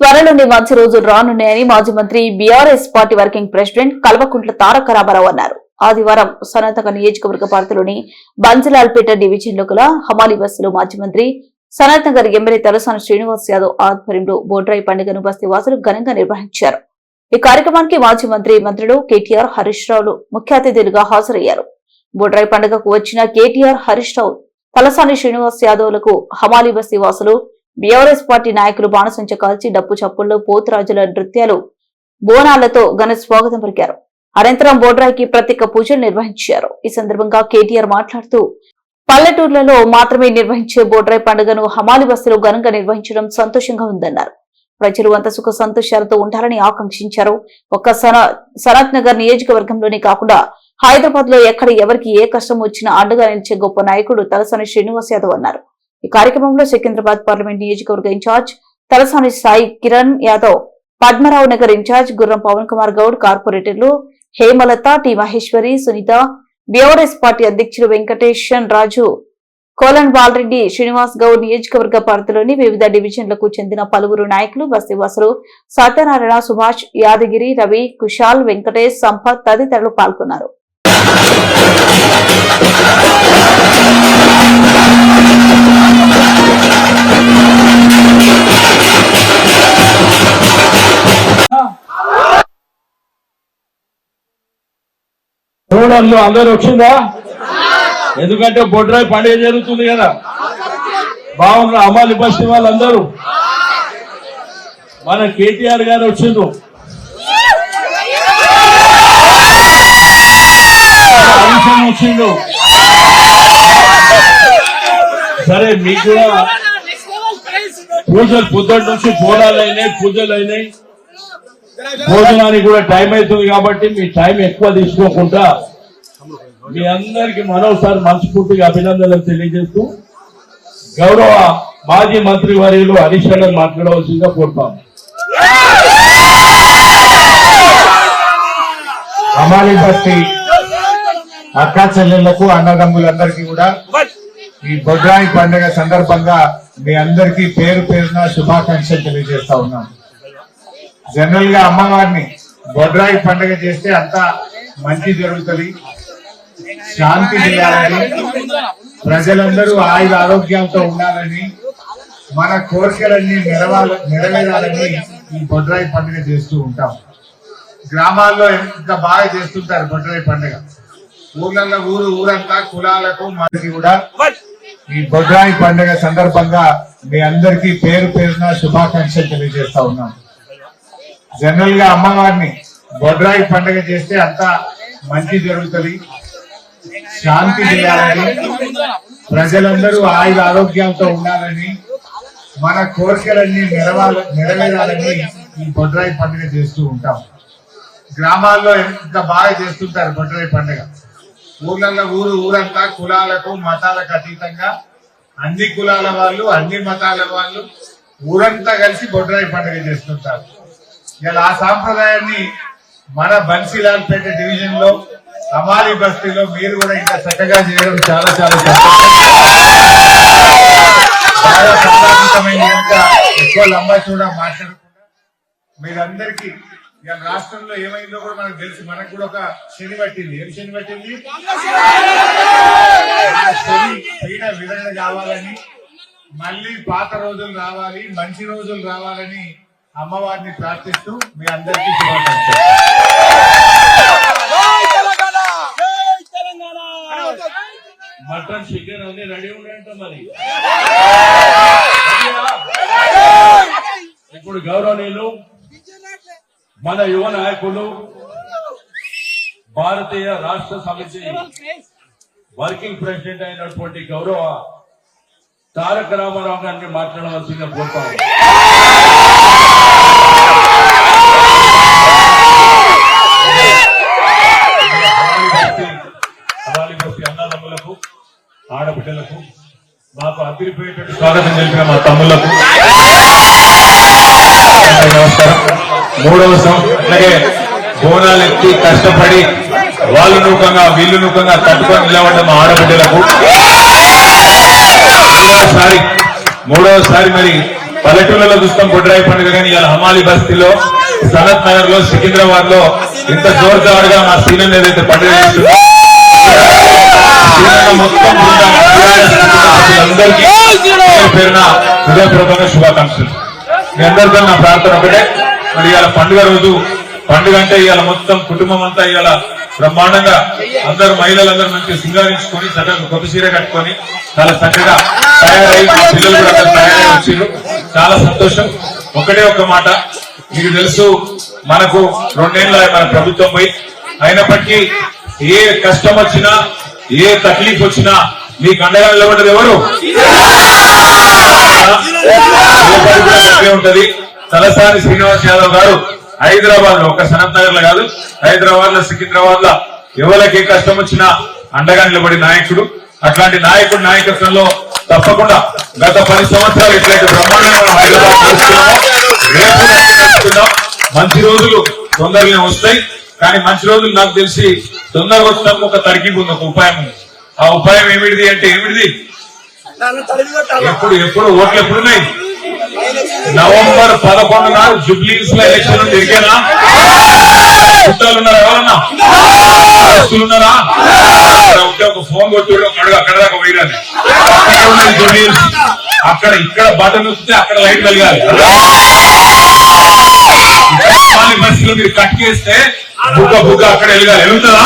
త్వరలోనే మంచి రోజులు రానున్నాయని మాజీ మంత్రి BRS party working president Kalvakuntla Taraka Rama Rao అన్నారు. ఆదివారం సనాతక నియోజకవర్గ పార్టీలోని బంజలాల్పేట డివిజన్లో గల హమాలి బస్సులో మాజీ మంత్రి సనాతనగర్ ఎమ్మెల్యే తలసాని శ్రీనివాస్ యాదవ్ ఆధ్వర్యంలో బోడ్రాయి పండుగను బస్తీ వాసులు ఘనంగా నిర్వహించారు. ఈ కార్యక్రమానికి మాజీ మంత్రి మంత్రులు కేటీఆర్ హరీష్ రావులు ముఖ్య అతిథులుగా హాజరయ్యారు. బోడ్రాయి పండుగకు వచ్చిన కేటీఆర్ హరీష్ రావు తలసాని శ్రీనివాస్ యాదవ్లకు హమాలి బస్తి వాసులు బీఆర్ఎస్ పార్టీ నాయకులు బాణసంచ కాల్చి డప్పు చప్పుళ్ళు పోతురాజుల నృత్యాలు బోనాలతో ఘన స్వాగతం పలికారు. అనంతరం బోడ్రాయికి ప్రత్యేక పూజలు నిర్వహించారు. ఈ సందర్భంగా కేటీఆర్ మాట్లాడుతూ పల్లెటూర్లలో మాత్రమే నిర్వహించే బోడ్రాయి పండుగను హమాలి బస్సులో ఘనంగా నిర్వహించడం సంతోషంగా ఉందన్నారు. ప్రజలు అంత సుఖ సంతోషాలతో ఉండాలని ఆకాంక్షించారు. ఒక్క సనత్ నగర్ నియోజకవర్గంలోనే కాకుండా హైదరాబాద్లో ఎక్కడ ఎవరికి ఏ కష్టం వచ్చినా అండగా నిలిచే గొప్ప నాయకుడు తలసాని శ్రీనివాస్ యాదవ్ అన్నారు. ఈ కార్యక్రమంలో సికింద్రాబాద్ పార్లమెంట్ నియోజకవర్గ ఇన్ఛార్జ్ తలసాని సాయి కిరణ్ యాదవ్ పద్మరావు నగర్ ఇన్ఛార్జ్ గుర్రం పవన్ కుమార్ గౌడ్ కార్పొరేటర్లు Hemalatha T Maheshwari Sunitha BRS party అధ్యక్షులు వెంకటేశన్ రాజు కోలన్ బాలరెడ్డి శ్రీనివాస్ గౌడ్ నియోజకవర్గ పరిధిలోని వివిధ డివిజన్లకు చెందిన పలువురు నాయకులు బస్తివాసులు సత్యనారాయణ సుభాష్ యాదగిరి రవి కుశాల్ వెంకటేష్ సంపత్ తదితరులు పాల్గొన్నారు. రోడ్లు అందరు వచ్చిందా? ఎందుకంటే బొడ్రాయి పండుగ జరుగుతుంది కదా. బాగున్నారు అమ్మాలి బస్తీ వాళ్ళందరూ మన కేటీఆర్ గారు వచ్చిండ్రు. వచ్చిండు సరే మీకు కూడా పూజలు పొద్దుటి నుంచి బోనాలు అయినాయి పూజలు అయినాయి. భోజనానికి కూడా టైం అవుతుంది కాబట్టి మీ టైం ఎక్కువ తీసుకోకుండా మీ అందరికి మరోసారి మనస్ఫూర్తిగా అభినందనలు తెలియజేస్తూ గౌరవ మాజీ మంత్రి వర్యులు హరీష్ గారు మాట్లాడవలసిందిగా కోరుతాం అమాలి బస్తి అక్కా చెల్లెళ్ళకు అన్నదమ్ములందరికీ కూడా ఈ బొడ్రాయి పండుగ సందర్భంగా మీ అందరికీ పేరు పేరున శుభాకాంక్షలు తెలియజేస్తా ఉన్నాం జనరల్గా అమ్మవారిని బొడ్రాయి పండుగ చేస్తే అంతా మంచి జరుగుతుంది. శాంతి చేయాలని ప్రజలందరూ ఆయుధ ఆరోగ్యంతో ఉండాలని మన కోరికలన్నీ నెరవాల నెరవేరాలని ఈ బొడ్రాయి పండుగ చేస్తూ ఉంటాం. గ్రామాల్లో ఎంత బాగా చేస్తుంటారు బొడ్రాయి పండుగ. ఊర్లలో ఊరు ఊరంతా కులాలకు మనకి కూడా ఈ బొడ్రాయి పండుగ సందర్భంగా మీ అందరికీ పేరు పేరున శుభాకాంక్షలు తెలియజేస్తా ఉన్నాం. జనరల్గా అమ్మవారిని బొడ్రాయి పండుగ చేస్తే అంతా మంచి జరుగుతుంది. శాంతి చేయాలని ప్రజలందరూ ఆయుధ ఆరోగ్యంతో ఉండాలని మన కోరికలన్నీ నెరవాల నెరవేరాలని ఈ బొడ్రాయి పండుగ చేస్తూ ఉంటాం. గ్రామాల్లో ఎంత బాగా చేస్తుంటారు బొడ్రాయి పండుగ? ఊర్లలో ఊరు ఊరంతా కులాలకు మతాలకు అతీతంగా అన్ని కులాల వాళ్ళు అన్ని మతాల వాళ్ళు ఊరంతా కలిసి బొడ్రాయి పండుగ చేస్తుంటారు. ఇలా ఆ సాంప్రదాయాన్ని మన బన్సీలాల్పేట డివిజన్లో సమాధి బస్తీలో మీరు కూడా ఇంకా చక్కగా చేయడం చాలా చాలా చాలా బాగా ఎక్కువ లంబా చూడ మాట్లాడకుండా మీరందరికీ ఇక రాష్ట్రంలో ఏమైందో కూడా మనకు తెలుసు. మనకు కూడా ఒక శని పట్టింది. ఏం శని పట్టింది? ఆ శని పీడ విరణ కావాలని మళ్ళీ పాత రోజులు రావాలి మంచి రోజులు రావాలని అమ్మవారిని ప్రార్థిస్తూ మీ అందరికీ శుభాకాంక్షలు. మటన్ చికెన్ అన్ని రెడీ ఉన్నాయంట మరి. ఇప్పుడు గౌరవనీయులు మన యువ నాయకులు భారతీయ రాష్ట్ర సమితి వర్కింగ్ ప్రెసిడెంట్ అయినటువంటి గౌరవ తారక రామారావు గారిని మాట్లాడవలసిందిగా కోరుతాను స్వాగతం తెలిపిన మా తమ్ముళ్ళకు నమస్కారం. మూడవ అలాగే బోనాలు ఎత్తి కష్టపడి వాళ్ళు నూకంగా వీళ్ళు నూకంగా తట్టుకొని నిలబడ్డ మా ఆడబిడ్డలకు మూడవసారి మూడవసారి మరి పల్లెటూళ్ళలో చూస్తాం గుడ్రాయి పండుగ కానీ ఇలా హమాలి బస్తీలో సనత్ నగర్లో సికింద్రాబాద్లో ఇంత జోరుదారుగా మా సీనియర్ ఏదైతే పండుగ చేస్తుందో మొత్తం అందరికీ పేరున హృదయపూర్వకంగా శుభాకాంక్షలు. మీ అందరితో నా ప్రార్థన ఒకటే. మరి ఇవాళ పండుగ రోజు పండుగ అంటే ఇవాళ మొత్తం కుటుంబం అంతా ఇవాళ బ్రహ్మాండంగా అందరు మహిళలందరూ మంచిగా సింగారించుకొని చక్కగా కొత్త చీర కట్టుకొని చాలా చక్కగా తయారై పిల్లలు కూడా తయారై వచ్చారు చాలా సంతోషం. ఒకటే ఒక మాట. మీకు తెలుసు మనకు రెండేళ్ళ మన ప్రభుత్వం పోయి. అయినప్పటికీ ఏ కష్టం వచ్చినా ఏ తక్లీఫ్ వచ్చినా మీకు అండగా నిలబడ్డది ఎవరు? ఉంటది తలసాని శ్రీనివాస్ యాదవ్ గారు హైదరాబాద్లో ఒక సనత్ నగర్లో కాదు హైదరాబాద్లో సికింద్రాబాద్లో ఎవరికి కష్టం వచ్చినా అండగా నిలబడి నాయకుడు. అట్లాంటి నాయకుడు నాయకత్వంలో తప్పకుండా గత పది సంవత్సరాలు ఎట్లయితే బ్రహ్మాండంగా హైదరాబాద్ మంచి రోజులు తొందరగానే వస్తాయి. కానీ మంచి రోజులు నాకు తెలిసి తొందరగా వచ్చినప్పుడు ఒక తరిగింపు ఉంది ఒక ఉపాయం ఉంది. ఆ ఉపాయం ఏమిటిది అంటే ఏమిటిది? ఎప్పుడు ఎప్పుడు ఓట్లు ఎప్పుడున్నాయి? నవంబర్ పదకొండు నాడు జుబ్లీస్లో ఎలక్షన్ తిరిగానా చుట్టాలు ఉన్నారా ఎవరన్నా? ఉన్నారా ఉంటే ఒక ఫోన్ కొట్టి అడుగు అక్కడ దాకా పోయిరాలి అక్కడే జుబ్లీస్ అక్కడ ఇక్కడ బటన్ వస్తే అక్కడ లైట్ వెలగాలి. బస్సులో మీరు కట్ చేస్తే బుగ్గ బుగ్గ అక్కడ వెలగాలి. వెళ్తుందా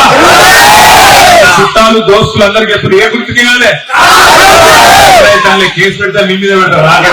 చుట్టాలు దోస్తులు అందరికి ఎప్పుడు ఏ గుర్తుకేయాలి కేసు పెడితే మీ మీద పెడతారు?